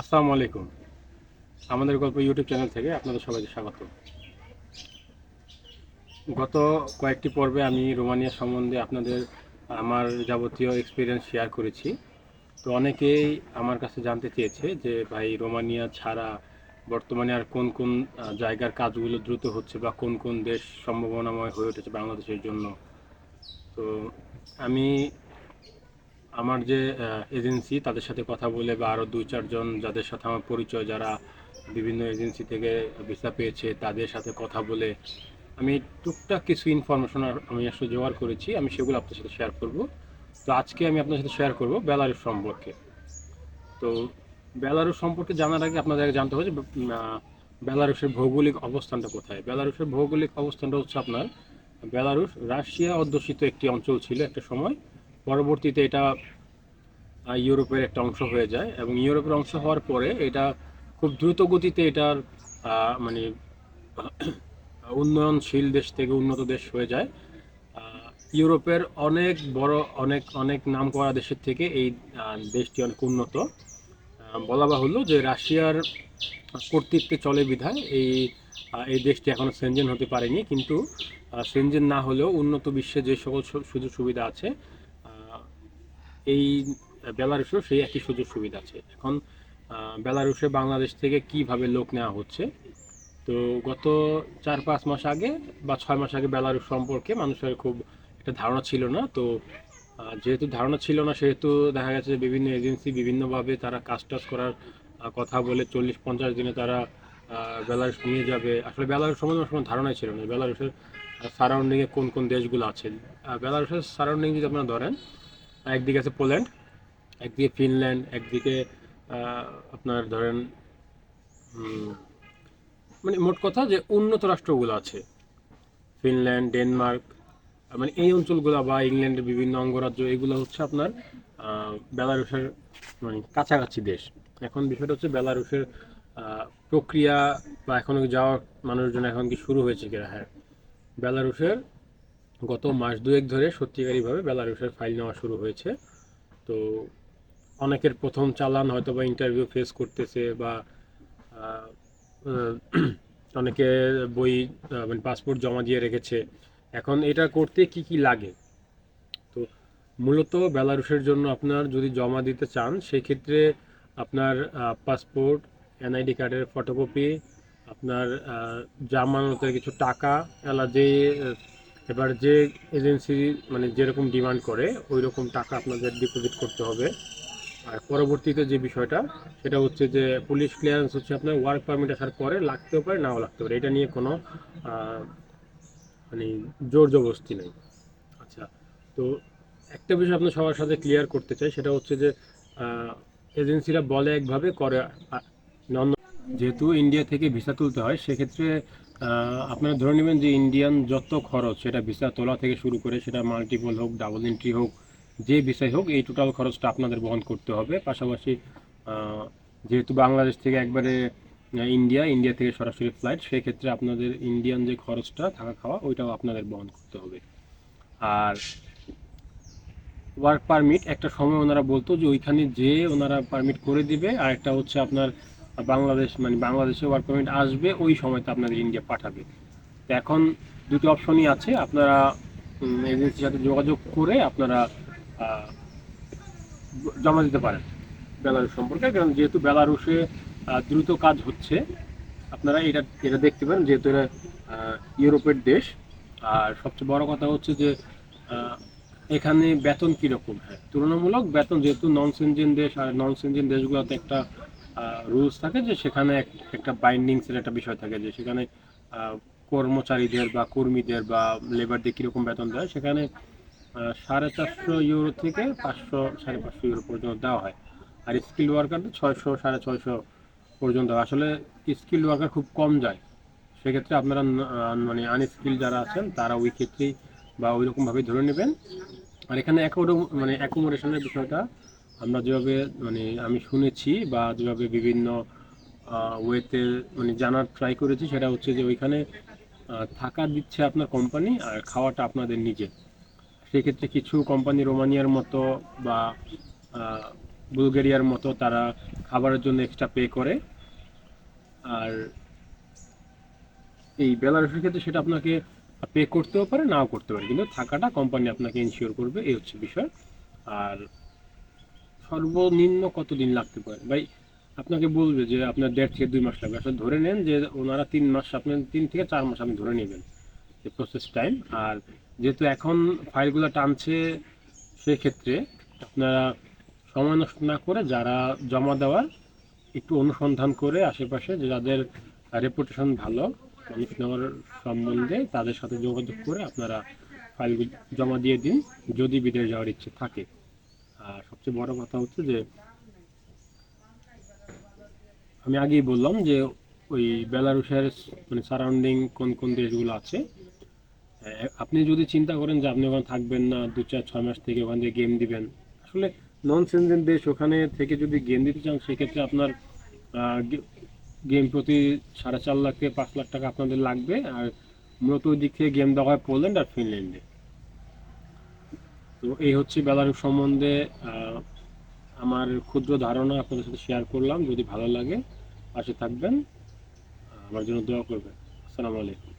আসসালামু আলাইকুম। আমাদের গল্প ইউটিউব চ্যানেল থেকে আপনাদের সবাইকে স্বাগত। গত কয়েকটি পর্বে আমি রোমানিয়া সম্বন্ধে আপনাদের আমার যাবতীয় এক্সপিরিয়েন্স শেয়ার করেছি। তো অনেকেই আমার কাছে জানতে চেয়েছে যে, ভাই, রোমানিয়া ছাড়া বর্তমানে আর কোন কোন জায়গার কাজগুলো দ্রুত হচ্ছে বা কোন কোন দেশ সম্ভাবনাময় হয়ে উঠেছে বাংলাদেশের জন্য। তো আমি আমার যে এজেন্সি তাদের সাথে কথা বলে বা আরও দুই চারজন যাদের সাথে আমার পরিচয়, যারা বিভিন্ন এজেন্সি থেকে ভিসা পেয়েছে তাদের সাথে কথা বলে আমি টুকটাক কিছু ইনফরমেশন আমি আসলে জোগাড় করেছি। আমি সেগুলো আপনার সাথে শেয়ার করব। তো আজকে আমি আপনার সাথে শেয়ার করব বেলারুস সম্পর্কে। তো বেলারুস সম্পর্কে জানার আগে আপনাদের জানতে হবে যে বেলারুসের ভৌগোলিক অবস্থানটা কোথায়? বেলারুসের ভৌগোলিক অবস্থানটা হচ্ছে আপনার বেলারুস রাশিয়া অধ্যুষিত একটি অঞ্চল ছিল একটা সময়। পরবর্তীতে এটা ইউরোপের একটা অংশ হয়ে যায় এবং ইউরোপের অংশ হওয়ার পরে এটা খুব দ্রুত গতিতে এটার মানে উন্নয়নশীল দেশ থেকে উন্নত দেশ হয়ে যায়। ইউরোপের অনেক বড়, অনেক অনেক নাম করা দেশের থেকে এই দেশটি অনেক উন্নত। বলা বাহুল্য যে রাশিয়ার কর্তৃত্বে চলে বিধায় এই এই দেশটি এখনও সেনজেন হতে পারেনি। কিন্তু সেনজেন না হলেও উন্নত বিশ্বে যে সকল সুযোগ সুবিধা আছে এই বেলারুশেও সেই একই সুযোগ সুবিধা আছে। এখন বেলারুশে বাংলাদেশ থেকে কীভাবে লোক নেওয়া হচ্ছে? তো গত চার পাঁচ মাস আগে বা ছয় মাস আগে বেলারুশ সম্পর্কে মানুষের খুব একটা ধারণা ছিল না। তো যেহেতু ধারণা ছিল না, সেহেতু দেখা গেছে বিভিন্ন এজেন্সি বিভিন্নভাবে তারা কাজ টাজ করার কথা বলে চল্লিশ পঞ্চাশ দিনে তারা বেলারুশ নিয়ে যাবে। আসলে বেলারুশ সম্বন্ধে আমার ধারণাই ছিল না বেলারুশের সারাউন্ডিংয়ে কোন কোন দেশগুলো আছে। বেলারুশের সারাউন্ডিং যদি আপনারা ধরেন একদিকে আছে পোল্যান্ড একদিকে ফিনল্যান্ড, একদিকে আপনার ধরেন মানে মোট কথা যে উন্নত রাষ্ট্রগুলো আছে। ফিনল্যান্ড, ডেনমার্ক মানে এই অঞ্চলগুলো বা ইংল্যান্ডের বিভিন্ন অঙ্গরাজ্য, এগুলো হচ্ছে আপনার বেলারুশের মানে কাছাকাছি দেশ। এখন বিষয়টা হচ্ছে বেলারুশের প্রক্রিয়া বা এখনও যাওয়ার মানুষজন এখন কি শুরু হয়েছে কিনা? হ্যাঁ। বেলারুশের গত মাস দুয়েক ধরে সত্যিকারীভাবে বেলারুশের ফাইল নেওয়া শুরু হয়েছে। তো অনেকের প্রথম চালান হয়তো বা ইন্টারভিউ ফেস করতেছে বা অনেকে বই মানে পাসপোর্ট জমা দিয়ে রেখেছে। এখন এটা করতে কি কি লাগে? তো মূলত বেলারুশের জন্য আপনার যদি জমা দিতে চান সেই ক্ষেত্রে আপনার পাসপোর্ট এনআইডি কার্ডের ফটোকপি আপনার জামানতের কিছু টাকা এলা যে এবার যে এজেন্সি মানে যেরকম ডিমান্ড করে ওই রকম টাকা আপনাদের ডিপোজিট করতে হবে। আর পরবর্তীতে যে বিষয়টা, সেটা হচ্ছে যে পুলিশ ক্লিয়ারেন্স হচ্ছে আপনার ওয়ার্ক পারমিট আসার পরে লাগতেও পারে, নাও লাগতে পারে। এটা নিয়ে কোনো মানে জোর জবরদস্তি নেই। আচ্ছা তো একটা বিষয় আপনার সবার সাথে ক্লিয়ার করতে চাই, সেটা হচ্ছে যে এজেন্সিরা বলে একভাবে করে অন্য যেহেতু ইন্ডিয়া থেকে ভিসা তুলতে হয়, সেক্ষেত্রে আপনারা ধরে নেবেন যে ইন্ডিয়ান যত খরচ, সেটা ভিসা তোলা থেকে শুরু করে, সেটা মাল্টিপল হোক ডাবল এন্ট্রি হোক যে বিষয় হোক, এই টোটাল খরচটা আপনাদের বহন করতে হবে। পাশাপাশি যেহেতু বাংলাদেশ থেকে একবারে ইন্ডিয়া ইন্ডিয়া থেকে সরাসরি ফ্লাইট সেক্ষেত্রে আপনাদের ইন্ডিয়ান যে খরচটা, থাকা খাওয়া, ওইটাও আপনাদের বহন করতে হবে। আর ওয়ার্ক পারমিট একটা সময় ওনারা বলতো যে ওইখানে যে ওনারা পারমিট করে দিবে, আর একটা হচ্ছে আপনার বাংলাদেশ মানে বাংলাদেশে ওয়ার্ক পারমিট আসবে, ওই সময়তে আপনাদের ইন্ডিয়া পাঠাবে। তো এখন দুটো অপশনই আছে, আপনারা এজেন্সির সাথে যোগাযোগ করে আপনারা জমা দিতে পারেন বেলারুশ সম্পর্কে, কারণ যেহেতু বেলারুশে দ্রুত কাজ হচ্ছে, আপনারা এটা এটা দেখতে পারেন, যেহেতু এটা ইউরোপের দেশ। আর সবচেয়ে বড় কথা হচ্ছে যে এখানে বেতন কীরকম? হ্যাঁ তুলনামূলক বেতন যেহেতু নন সেনজেন দেশ, আর নন সেনজেন দেশগুলোতে একটা রুলস থাকে যে সেখানে এক- একটা বাইন্ডিংসের একটা বিষয় থাকে যে সেখানে কর্মচারীদের বা কর্মীদের বা লেবারদের কীরকম বেতন দেয়, সেখানে সাড়ে চারশো ইউরো থেকে পাঁচশো, সাড়ে পাঁচশো ইউরো পর্যন্ত দেওয়া হয়। আর স্কিল ওয়ার্কারদের ছয়শো, সাড়ে ছয়শো পর্যন্ত আসলে স্কিল ওয়ার্কার খুব কম যায়। সেক্ষেত্রে আপনারা মানে আনস্কিল যারা আছেন, তারা ওই ক্ষেত্রেই বা ওই রকমভাবেই ধরে নেবেন। আর এখানে মানে অ্যাকোমোডেশনের বিষয়টা আমরা যেভাবে মানে আমি শুনেছি বা যেভাবে বিভিন্ন ওয়েতে মানে জানার ট্রাই করেছি, সেটা হচ্ছে যে ওইখানে থাকা দিচ্ছে আপনার কোম্পানি আর খাওয়াটা আপনাদের নিজে সেক্ষেত্রে কিছু কোম্পানি রোমানিয়ার মতো বা বুলগেরিয়ার মতো তারা খাবারের জন্য এক্সট্রা পে করে। আর এই বেলারুশের ক্ষেত্রে সেটা আপনাকে পে করতেও পারে, নাও করতে পারে। কিন্তু থাকাটা কোম্পানি আপনাকে ইনশিওর করবে, এই হচ্ছে বিষয়। আর সর্বনিম্ন কতদিন লাগতে পারে? ভাই, আপনাকে বলবে যে আপনার দেড় থেকে দুই মাস লাগবে। আসলে ধরে নেন যে ওনারা তিন মাস, আপনি তিন থেকে চার মাস আপনি ধরে নেবেন প্রসেস টাইম আর যেহেতু এখন ফাইলগুলো টানছে, সেক্ষেত্রে আপনারা সময় নষ্ট না করে যারা জমা দেওয়ার একটু অনুসন্ধান করে আশেপাশে যাদের রেপুটেশন ভালো মানুষ নেওয়ার সম্বন্ধে তাদের সাথে যোগাযোগ করে আপনারা ফাইল জমা দিয়ে দিন, যদি বিদেশ যাওয়ার ইচ্ছে থাকে। আর সবচেয়ে বড় কথা হচ্ছে যে, আমি আগেই বললাম যে ওই বেলারুশের মানে সারাউন্ডিং কোন কোন দেশগুলো আছে আপনি যদি চিন্তা করেন যে আপনি ওখানে থাকবেন না, দু চার, ছয় মাস থেকে ওখান থেকে গেম দিবেন, আসলে নন সেনজেন দেশ ওখানে থেকে যদি গেম দিতে চান, সেক্ষেত্রে আপনার গেম প্রতি সাড়ে চার লাখ থেকে পাঁচ লাখ টাকা আপনাদের লাগবে, আর মূলত ওই দিক থেকে গেম দেওয়া হয় পোল্যান্ড আর ফিনল্যান্ডে তো এই হচ্ছে বেলারুশ সম্বন্ধে আমার ক্ষুদ্র ধারণা, আপনাদের সাথে শেয়ার করলাম, যদি ভালো লাগে, পাশে থাকবেন আমার জন্য দোয়া করবেন। আসসালামু আলাইকুম।